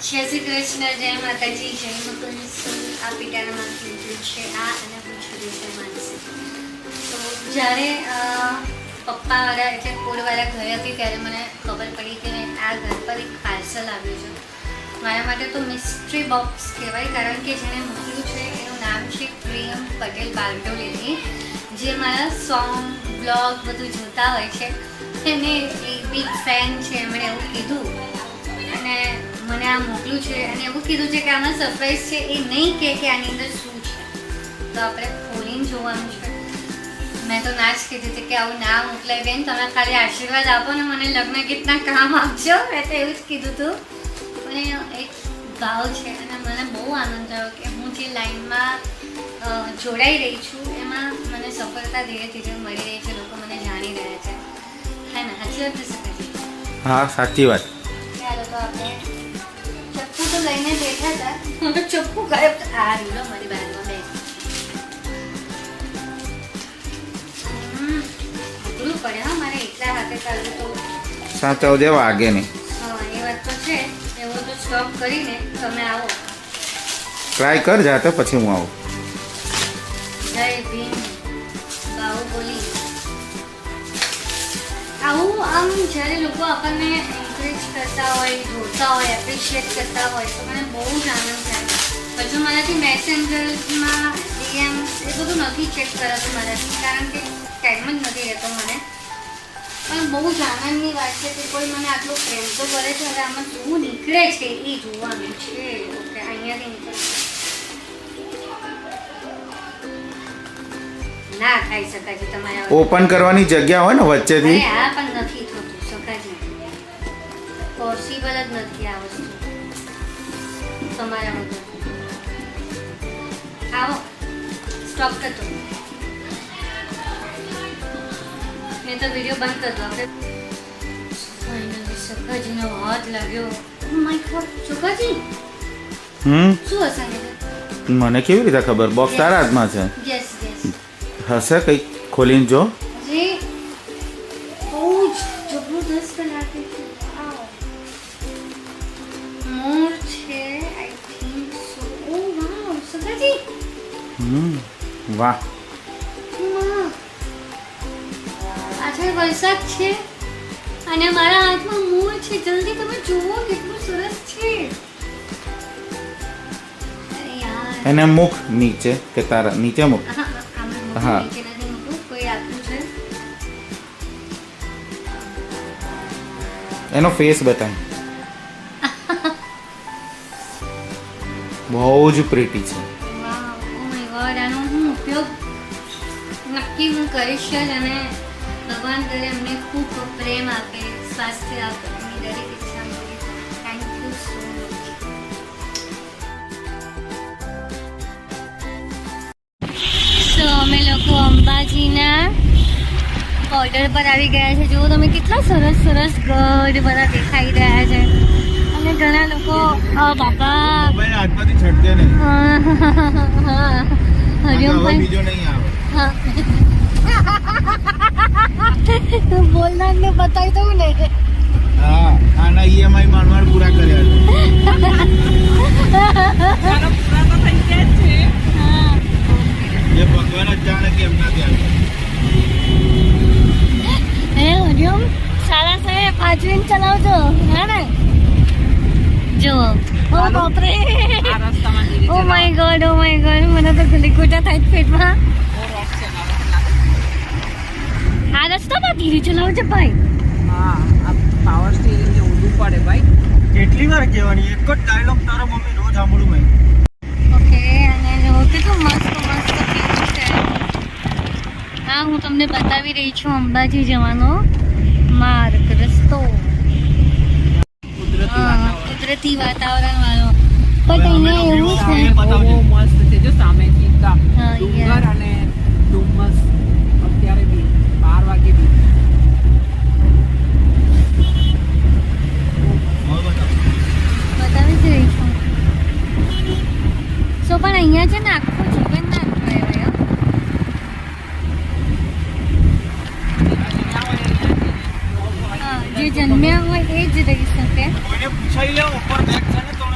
જય શ્રી કૃષ્ણ, જય માતાજી, જય મુકુંદ આ પીટાણામાં લીધું છે, આ અને પૂછ્યું રીતે માનસે. તો જ્યારે પપ્પાવાળા એટલે ફૂડવાળા ઘરે હતી ત્યારે મને ખબર પડી કે આ ઘર પર એક પાર્સલ આવ્યું છે. મારા માટે તો મિસ્ટ્રી બોક્સ કહેવાય, કારણ કે જેણે મોકલ્યું છે, એનું નામ છે પ્રિયમ પટેલ બારડોલીની. જે મારા સોંગ બ્લોગ બધું જોતા હોય છે. એને એ બિગ ફેન છે, એમણે એવું કીધું. અને મને આ મોકલ્યું છે અને એવું કીધું છે કે આમાં સરપ્રાઈઝ છે એ નહીં કે કે આની અંદર શું છે. તો આપણે ખોલીને જોવાનું છે. મેં તો ના જ કીધું હતું કે આવું ના મોકલાય બેન તમે ખાલી આશીર્વાદ આપો ને મને લગ્ન ગીતના કામ આપજો. મેં તો એવું જ કીધું હતું. પણ એક ભાવ છે અને મને બહુ આનંદ થયો કે હું જે લાઈનમાં જોડાઈ રહી છું એમાં મને સફળતા ધીરે ધીરે મળી રહી છે લોકો મને જાણી રહ્યા છે. હા ને? સાચી વાત હા સાચી વાત. ચાલો તો આપણે તો લઈને બેઠા હતા. હું તો ચોખ્ખું ગાયબ આ રીલો મારી બાજુમાં બે પડે હા મારે એટલા હાથે ચાલવું તો. સાચવ દેવા આગે નહીં. એ વાત તો છે. એવો તો સ્ટોપ કરીને તમે આવો. ટ્રાય કર જાતે પછી હું આવું. જય ભીમ. બાહુબલી આવું આમ જ્યારે લોકો આપણને એન્કરેજ કરતા હોય જોતા હોય એપ્રિશિએટ કરતા હોય તો મને બહુ જ આનંદ થાય. હજુ મારાથી મેસેન્જર્સમાં ડીએમ એ બધું નથી ચેક કરાતું મારાથી કારણ કે ટાઈમ જ નથી રહેતો મને. પણ બહુ જ આનંદની વાત છે કે કોઈ મને આટલો પ્રેમ તો કરે છે હવે આમાં શું નીકળે છે એ જોવાનું છે. ઓકે અહીંયાથી નીકળશે ના ખાઈ શકાય છે તમારા ઓપન કરવાની જગ્યા હોય ને વચ્ચેથી? આ પણ નથી થતું સકાજી પોસિબલ જ નથી આ વસ્તુ. તમારા વગર આવો સ્ટોપ કરતો મેં તો વીડિયો બંધ કરતો આપણે ફાઇનલી હાથ લાગ્યો. માય ગોડ સકાજી હમ? શું હશે મને કેવી રીતે ખબર? બોક્સ તારા હાથમાં છે. યસ યસ હશે કંઈક? ખોલીને જો. વાહ. વાહ. પાછળ વરસાદ છે અને મારા હાથમાં મોર છે. જલ્દી તમે જુઓ કેટલું સરસ છે. એને મુખ નીચે કે તારા નીચે મુખ? હા, એનો ફેસ બતાય. બહુ જ પ્રીટી છે. ઉપયોગ નક્કી હું કરીશ જ અને ભગવાન કરે અમને ખૂબ પ્રેમ આપે સ્વાસ્થ્ય આપે એની દરેક ઈચ્છા મળે thank you so much so અમે લોકો અંબાજીના બોર્ડર પર આવી ગયા છે. જુઓ તમે કેટલા સરસ સરસ ગઢ બધા દેખાઈ રહ્યા છે. અને ઘણા લોકો બાપા. હાથમાંથી છટકે નહીં. હરિયમ પણ બીજો નહીં આવે. હા. બોલનાર ને બતાવી દઉં ને. હા આના ઈએમઆઈ માંડ માંડ પૂરા કર્યા છે. હા. ભગવાન જ જાણે કે એમના ત્યાં હે હરિયમ સારા સાહેબ પાછવીને ચલાવજો હે ને? જુઓ. ઓ બાપરે ઓ my god O my god મને તો ગુલીકોટા થાય છે પેટમાં. આ રસ્તામાં ધીરે ચલાવજો ભાઈ. પાવર સ્ટીરિંગ જે ઊંધું પડે ભાઈ. કેટલી વાર કહેવાની? એક જ ડાયલોગ તારા મમ્મી રોજ સાંભળું ભાઈ ઓકે અને જો કેટલું મસ્ત મસ્ત view છે. હા હું તમને બતાવી રહી છું અંબાજી જવાનો. વાતાવરણ કુદરતી વાતાવરણ વાળો પણ અહીંયા એવું છે. મસ્ત છે. જો સામેથી ડુંગર. અને ડુમ્મસ અત્યારે બી બાર વાગે બી બતાવી જ રહી છું સો પણ અહીંયા છે ને આખું જીવન ના કહેવાય હો. હા, જે જન્મ્યા હોય એ જ રહી શકે. કોઈને પૂછાઈ લે ઉપર બેગ છે ને તો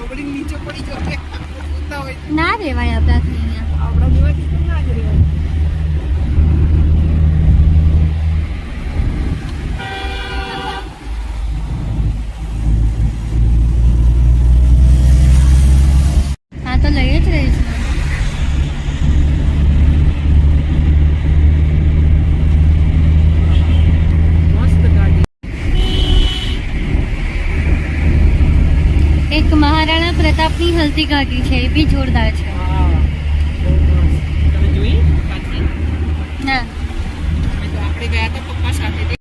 ગબડી નીચે પડી જશે ઉતા હોય ના રહેવાય આપણાથી અહીંયા આપણા જેવા તો ના જ રહેવાય હા તો લઈ જ રહીશ ને. મસ્ત ગાડી એક મહારાણા પ્રતાપની હલ્દી ઘાટી છે એ બી જોરદાર છે હા બહુ મસ્ત તમે જોઈ પાછી ના અમે તો આપણે ગયા હતા પપ્પા સાથે તે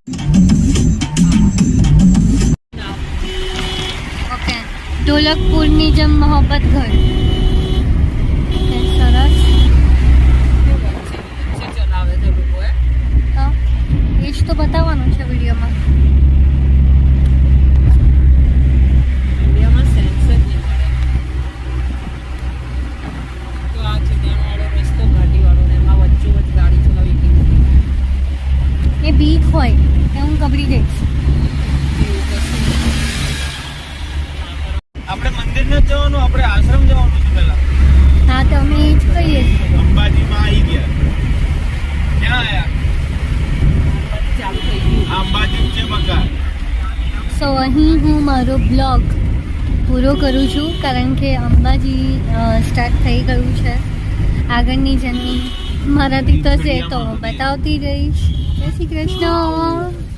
ઓકે ઢોલકપુરની જેમ મોહબ્બત ઘર નથી જવાનું આપણે આશ્રમ જવાનું છે પેલા હા તો અમે એ જ કહીએ. છીએ અંબાજીમાં આવી ગયા. ક્યાં આયા? ચાલુ થઈ ગયું અંબાજી છે મકાન. સો અહીં હું મારો બ્લોગ પૂરો કરું છું કારણ કે અંબાજી સ્ટાર્ટ થઈ ગયું છે. આગળની જર્ની મારાથી થશે તો હું બતાવતી રહીશ. જય શ્રી કૃષ્ણ.